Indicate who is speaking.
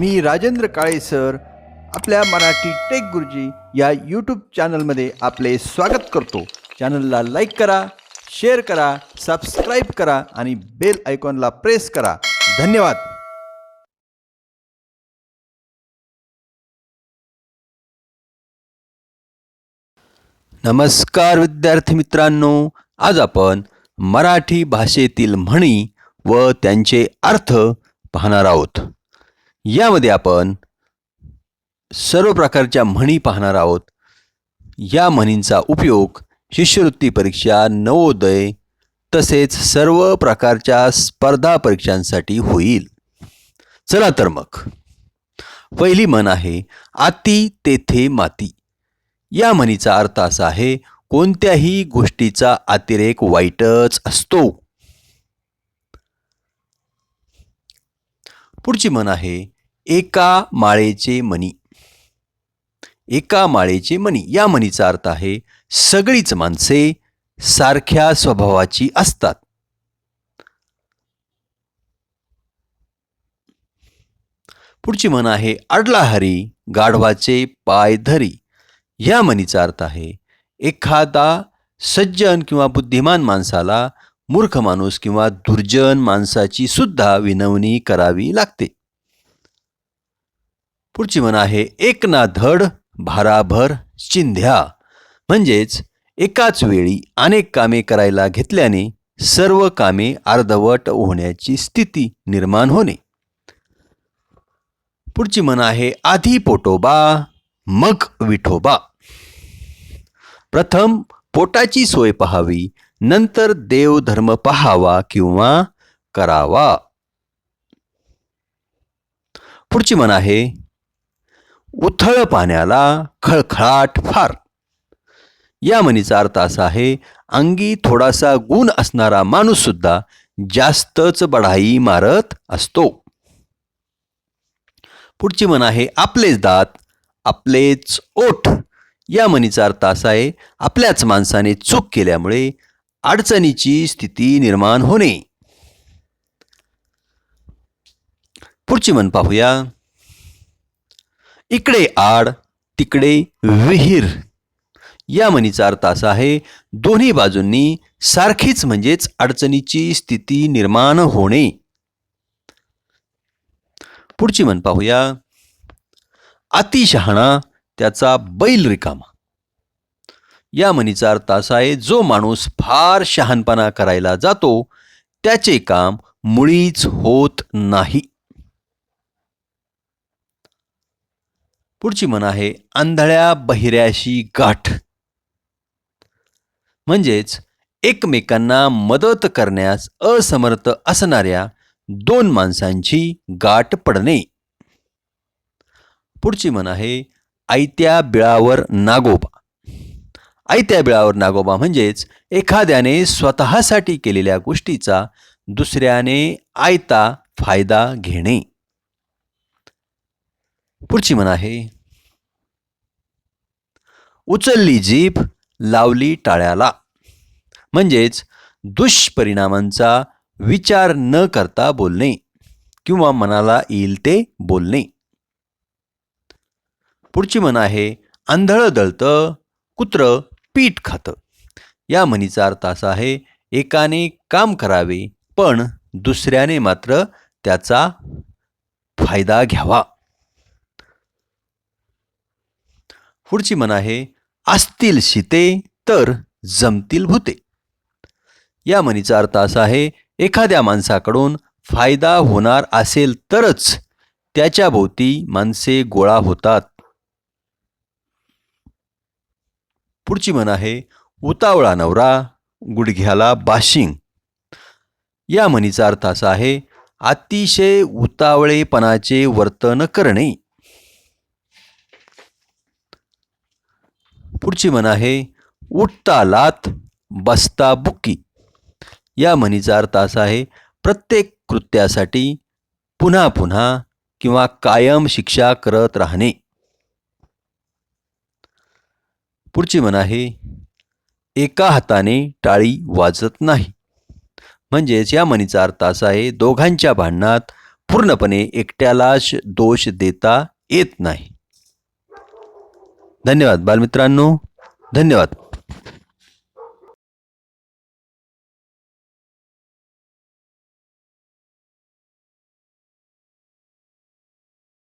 Speaker 1: मी Rajendra Kale sir आपल्या Marathi take गुरुजी या यूट्यूब चॅनलमध्ये आपले स्वागत करतो. चॅनलला लाईक करा शेअर करा सबस्क्राईब करा आणि बेल आयकॉनला प्रेस करा. धन्यवाद. नमस्कार विद्यार्थी मित्रांनो. आज आपण मराठी भाषेतील म्हणी व त्यांचे अर्थ पाहणार आहोत. यामध्ये आपण सर्व प्रकारच्या म्हणी पाहणार आहोत. या म्हणींचा उपयोग शिष्यवृत्ती परीक्षा नवोदय तसेच सर्व प्रकारच्या स्पर्धा परीक्षांसाठी होईल. चला तर मग. पहिली म्हण आहे आती तेथे माती. या म्हणीचा अर्थ असा आहे कोणत्याही गोष्टीचा अतिरेक वाईटच असतो. पुढची म्हण आहे एका माळेचे मणी. एका माळेचे मणी. या म्हणीचा अर्थ आहे सगळीच माणसे सारख्या स्वभावाची असतात. पुढची म्हण आहे अडला हरी गाढवाचे पाय धरी. या म्हणीचा अर्थ आहे एखादा सज्जन किंवा बुद्धिमान माणसाला मूर्ख माणूस किंवा दुर्जन माणसाची सुद्धा विनवणी करावी लागते. पुढची म्हण आहे एक ना धड भाराभर चिंध्या. म्हणजेच एकाच वेळी अनेक कामे करायला घेतल्याने सर्व कामे अर्धवट होण्याची स्थिती निर्माण होणे. पुढची म्हण आहे आधी पोटोबा मग विठोबा. प्रथम पोटाची सोय पहावी नंतर देवधर्म पहावा किंवा करावा. पुढची म्हण आहे उथळ पाण्याला खळखळाट फार. या म्हणीचा अर्थ असा आहे अंगी थोडासा गुण असणारा माणूस सुद्धा जास्तच बढाई मारत असतो. पुढची म्हण आहे आपलेच दात आपलेच ओठ. या म्हणीचा अर्थ असा आहे आपल्याच माणसाने चूक केल्यामुळे अडचणीची स्थिती निर्माण होणे. पुढची म्हण पाहूया. इकडे आड तिकडे विहीर. या म्हणीचा अर्थ असा आहे दोन्ही बाजूंनी सारखीच म्हणजेच अडचणीची स्थिती निर्माण होणे. पुढची म्हण पाहूया. अतिशहाणा त्याचा बैल रिकामा या म्हणीचा अर्थ असा आहे जो माणूस फार शहाणपणा करायला जातो त्याचे काम मुळीच होत नाही. पुढची म्हण आहे आंधळ्या बहिऱ्याशी गाठ. म्हणजेच एकमेकांना मदत करण्यास असमर्थ असणाऱ्या दोन माणसांची गाठ पडणे. पुढची म्हण आहे आयत्या बिळावर नागोबा. आयत्या बिळावर नागोबा म्हणजेच एखाद्याने स्वतःसाठी केलेल्या गोष्टीचा दुसऱ्याने आयता फायदा घेणे. पुढची म्हण आहे उचलली जीभ लावली टाळ्याला. म्हणजेच दुष्परिणामांचा विचार न करता बोलणे किंवा मनाला येईल ते बोलणे. पुढची म्हण आहे आंधळ दळतं कुत्र पीठ खातं. या म्हणीचा अर्थ असा आहे एकाने काम करावे पण दुसऱ्याने मात्र त्याचा फायदा घ्यावा. पुढची म्हण आहे असतील शिते तर जमतील भूते. या म्हणीचा अर्थ असा आहे एखाद्या माणसाकडून फायदा होणार असेल तरच त्याच्याभोवती माणसे गोळा होतात. पुढची म्हण आहे उतावळा नवरा गुडघ्याला बाशिंग. या म्हणीचा अर्थ असा आहे अतिशय उतावळेपणाचे वर्तन करणे. पुढची म्हण आहे उठता लात बसता बुक्की. या म्हणीचा अर्थ असा आहे प्रत्येक कृत्यासाठी पुन्हा पुन्हा किंवा कायम शिक्षा करत राहणे. पुढची म्हण आहे एका हाताने टाळी वाजत नाही. म्हणजेच या म्हणीचा अर्थ असा आहे दोघांच्या भांडणात पूर्णपणे एकट्यालाच दोष देता येत नाही. धन्यवाद बालमित्रांनो. धन्यवाद.